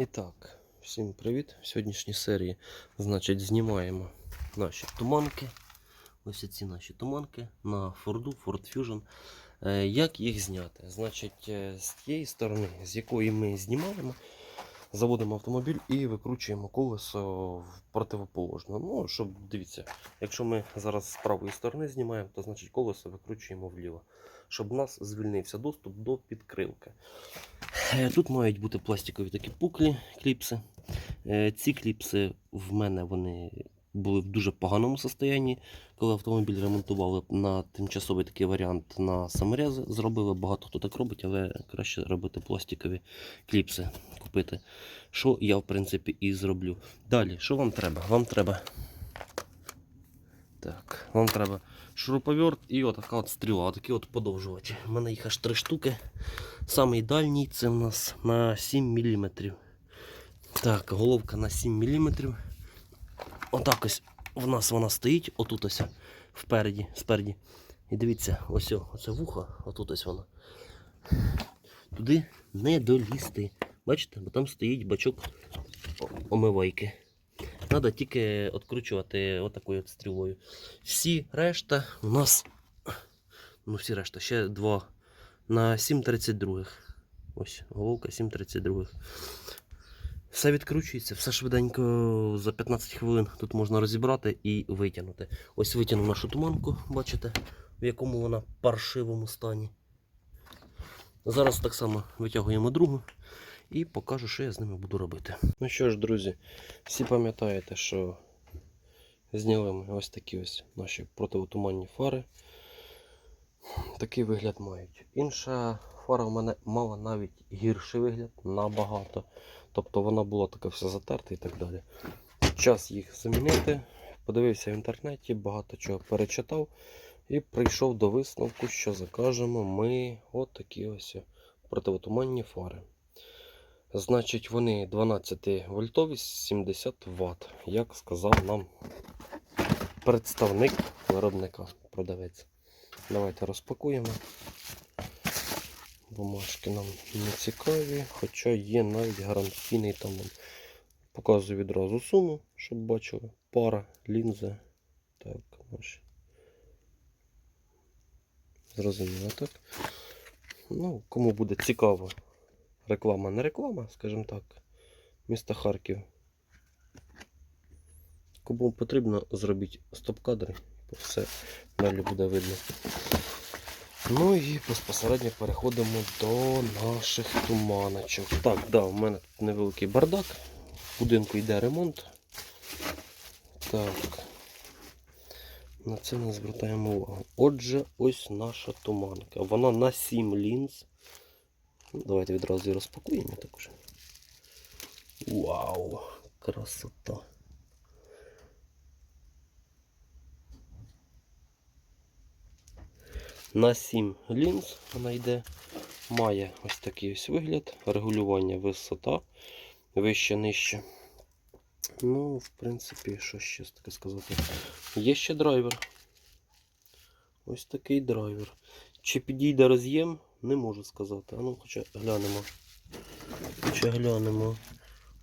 І так, всім привіт! В сьогоднішній серії значить, знімаємо наші туманки. Ось ці наші туманки на Форду, Ford Fusion. Е, Як їх зняти? Значить, е, з тієї сторони, з якої ми знімаємо, заводимо автомобіль і викручуємо колесо в противоположну. Ну, щоб дивіться, якщо ми зараз з правої сторони знімаємо, то значить колесо викручуємо вліво, щоб у нас звільнився доступ до підкрилки. Е, Тут мають бути пластикові такі пуклі, кліпси. Е, Ці кліпси в мене вони були в дуже поганому стані. Коли автомобіль ремонтували на тимчасовий такий варіант на саморези, зробили. Багато хто так робить, але краще робити пластикові кліпси купити. Що я, в принципі, і зроблю. Далі, що вам треба? Вам треба. Так, вам треба шуруповерт і отака от стріла, отакі от подовжувачі. У мене їх аж три штуки. Самий дальній це у нас на 7 мм. Так, головка на 7 мм. Отак ось в нас вона стоїть, отут ось впереді, спереді. І дивіться, ось оце вухо, отут ось воно. Туди не долізти. Bачите, бо там стоїть бачок омивайки. Треба тільки відкручувати отакою от стрілою. Всі решта у нас. Ну, всі решта, ще два на 7.32. Ось, головка 7.32. Все відкручується, все швиденько за 15 хвилин тут можна розібрати і витягнути. Ось витягнув нашу туманку, бачите, в якому вона паршивому стані. Зараз так само витягуємо другу і покажу, що я з ними буду робити. Ну що ж, друзі, всі пам'ятаєте, що зняли ми ось такі ось наші противотуманні фари. Такий вигляд мають. Інша фара в мене мала навіть гірший вигляд набагато. Тобто вона була така вся затерта і так далі. Час їх замінити. Подивився в інтернеті, багато чого перечитав і прийшов до висновку, що закажемо ми от ось противотуманні фари. Значить, вони 12 вольтові 70 Вт, як сказав нам представник виробника, продавець. Давайте розпакуємо. Бумажки нам не цікаві, хоча є навіть гарантійний там. Показую відразу суму, щоб бачили. Пара, лінза. Так, наші. Зрозуміло, так? Ну, кому буде цікаво. Реклама не реклама, скажімо так. Місто Харків. Кому потрібно, зробіть стоп-кадри, все далі буде видно. Ну і безпосередньо переходимо до наших туманочок. Так, да, у мене тут невеликий бардак. В будинку йде ремонт. Так. На це не звертаємо увагу. Отже, ось наша туманка. Вона на 7 лінз. Ну, Давайте відразу її розпакуємо також. Вау! Красота! На 7 лінз вона йде. Має ось такий ось вигляд, регулювання висота, вище нижче. Ну, в принципі, що ще таке сказати? Є ще драйвер. Ось такий драйвер. Чи підійде роз'єм, не можу сказати. А ну, хоча глянемо. Хоча глянемо.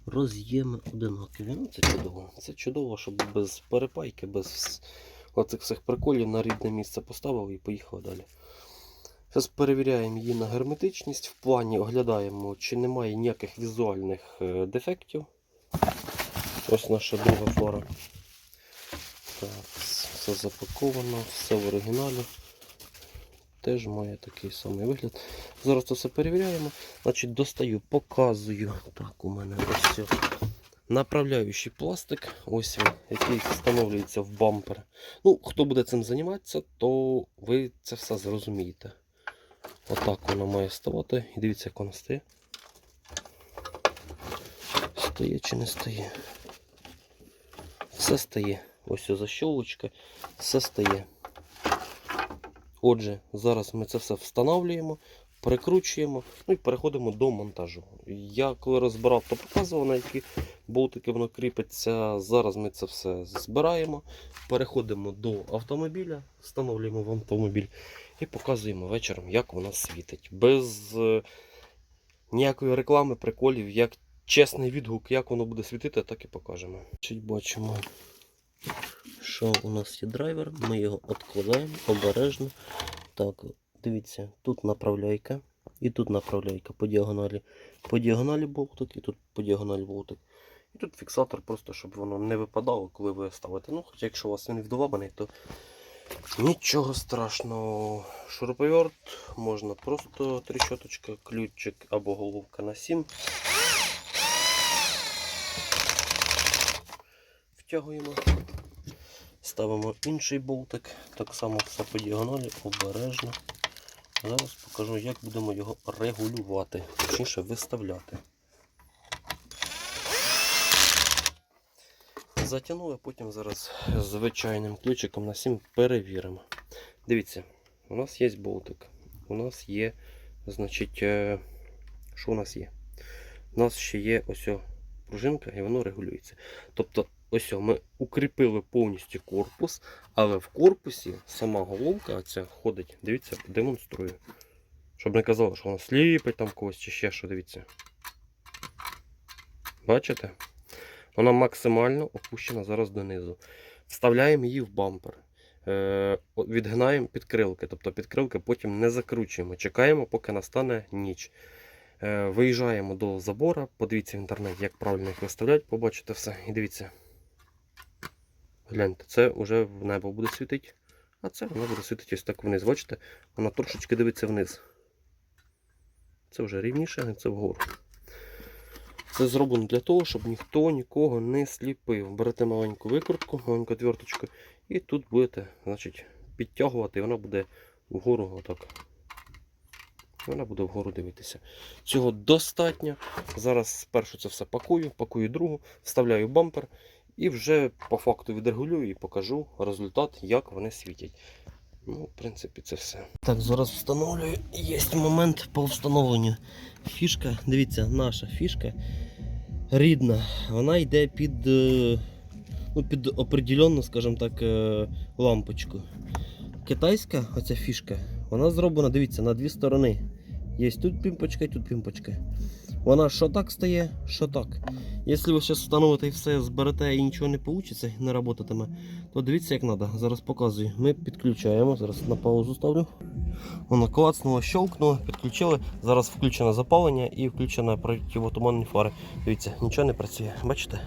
Роз'єми одинакові. Ну, це чудово. Це чудово, щоб без перепайки, без оцих всіх приколів на рідне місце поставив і поїхав далі. Зараз перевіряємо її на герметичність. В плані оглядаємо, чи немає ніяких візуальних е, дефектів. Ось наша друга фара. Так, все запаковано, все в оригіналі. Теж має такий самий вигляд. Зараз це все перевіряємо. Значить, достаю, показую. Так, у мене ось все. Направляючий пластик, ось він, який встановлюється в бампер. Ну, хто буде цим займатися, то ви це все зрозумієте. Отак воно має ставати. І дивіться, як воно стає. Стає чи не стає. Все стає. Ось защолочка, все стає. Отже, зараз ми це все встановлюємо, прикручуємо, ну і переходимо до монтажу. Я коли розбирав, то показував, на які болтики воно кріпиться. Зараз ми це все збираємо, переходимо до автомобіля, встановлюємо в автомобіль і показуємо вечором, як вона світить. Без е, ніякої реклами, приколів, як чесний відгук, як воно буде світити, так і покажемо. Бачимо, що у нас є драйвер. Ми його відкладаємо обережно. Так, дивіться, тут направляйка. І тут направляйка по діагоналі. По діагоналі болтик, і тут по діагоналі болтик. І тут фіксатор, просто щоб воно не випадало, коли ви ставите. Ну, хоча якщо у вас він вдовабаний, то нічого страшного. Шуруповерт можна просто тріщоточка, ключик або головка на 7. Втягуємо. Ставимо інший болтик. Так само все по діагоналі, обережно. Зараз покажу, як будемо його регулювати, точніше виставляти. Затягнули, потім зараз звичайним ключиком на 7 перевіримо. Дивіться, у нас є болтик. У нас є, значить, е, що у нас є? У нас ще є ось пружинка і воно регулюється. Тобто, ось ми укріпили повністю корпус, але в корпусі сама головка оця ходить. Дивіться, демонструю. Щоб не казали, що вона сліпить там когось чи ще що, дивіться. Бачите? Вона максимально опущена зараз донизу. Вставляємо її в бампер. Е, відгинаємо підкрилки, тобто підкрилки потім не закручуємо. Чекаємо, поки настане ніч. Е, виїжджаємо до забора, подивіться в інтернеті, як правильно їх виставляти, побачите все. І дивіться. Гляньте, це вже в небо буде світити, а це воно буде світити ось так вниз. Бачите, вона трошечки дивиться вниз. Це вже рівніше, а це вгору. Це зроблено для того, щоб ніхто нікого не сліпив. Берете маленьку викрутку, маленьку отверточку, і тут будете значить, підтягувати, і вона буде вгору отак. Вона буде вгору дивитися. Цього достатньо. Зараз спершу це все пакую, пакую другу, вставляю бампер і вже по факту відрегулюю і покажу результат, як вони світять. Ну, в принципі, це все. Так, зараз встановлюю. Є момент по встановленню. Фішка, дивіться, наша фішка рідна. Вона йде під, е, ну, під определенну, скажімо так, е, лампочку. Китайська оця фішка, вона зроблена, дивіться, на дві сторони. Є тут пімпочка і тут пімпочка. Вона що так стає, що так. Якщо ви зараз встановите і все зберете і нічого не вийде, не працюватиме, то дивіться як треба. Зараз показую. Ми підключаємо. Зараз на паузу ставлю. Воно клацнуло, щелкнуло, підключили. Зараз включено запалення і включено противотуманні фари. Дивіться, нічого не працює. Бачите?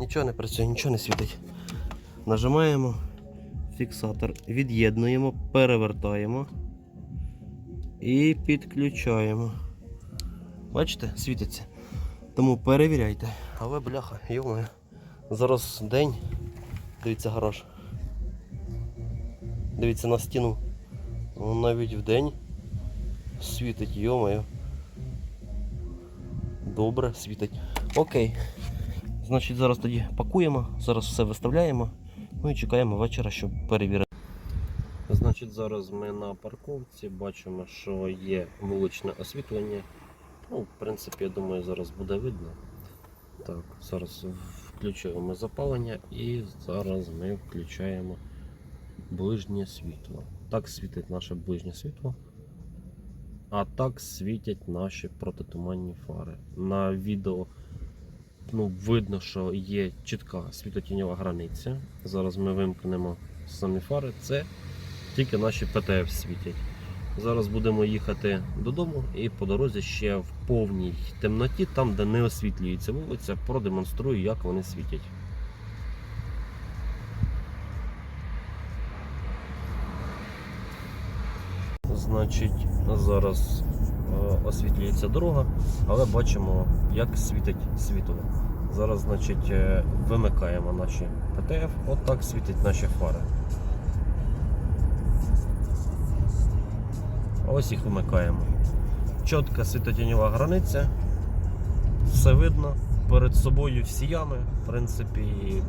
Нічого не працює, нічого не світить. Нажимаємо фіксатор, від'єднуємо, перевертаємо і підключаємо. Бачите, світиться. Тому перевіряйте. Але бляха, йомаю. Зараз день. Дивіться гараж. Дивіться на стіну. Воно навіть в день світить, йомаю. Добре, світить. Окей. Значить, зараз тоді пакуємо, зараз все виставляємо. Ну і чекаємо вечора, щоб перевірити. Значить, зараз ми на парковці бачимо, що є вуличне освітлення. Ну, в принципі, я думаю, зараз буде видно. Так, зараз включуємо запалення і зараз ми включаємо ближнє світло. Так світить наше ближнє світло. А так світять наші протитуманні фари. На відео ну, видно, що є чітка світлотіньова границя. Зараз ми вимкнемо самі фари. Це тільки наші ПТФ світять. Зараз будемо їхати додому і по дорозі ще в повній темноті, там, де не освітлюється вулиця, продемонструю, як вони світять. Значить, зараз е, освітлюється дорога, але бачимо, як світить світло. Зараз, значить, е, вимикаємо наші ПТФ, от так світять наші фари. Ось їх вимикаємо. Чітка світотіньова границя. Все видно. Перед собою всі ями. В принципі,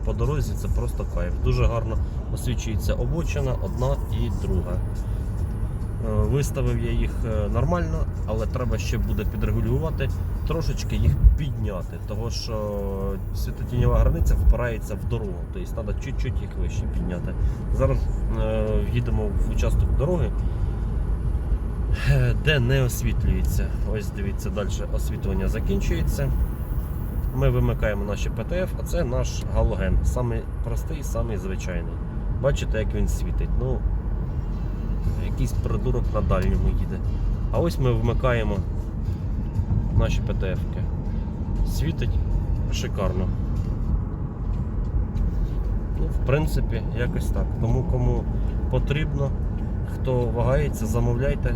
по дорозі це просто кайф. Дуже гарно освічується обочина, одна і друга. Е, Виставив я їх е, нормально, але треба ще буде підрегулювати, трошечки їх підняти, того що світотіньова границя впирається в дорогу, тобто треба чуть-чуть їх вище підняти. Зараз е, їдемо в участок дороги, де не освітлюється. Ось дивіться, далі освітлення закінчується. ми вимикаємо наші ПТФ, а це наш галоген. Самий простий, самий звичайний. Бачите, як він світить. Ну, якийсь придурок на дальньому їде. А ось ми вмикаємо наші ПТФ-ки. Світить шикарно. Ну, в принципі, якось так. Тому кому потрібно, хто вагається, замовляйте.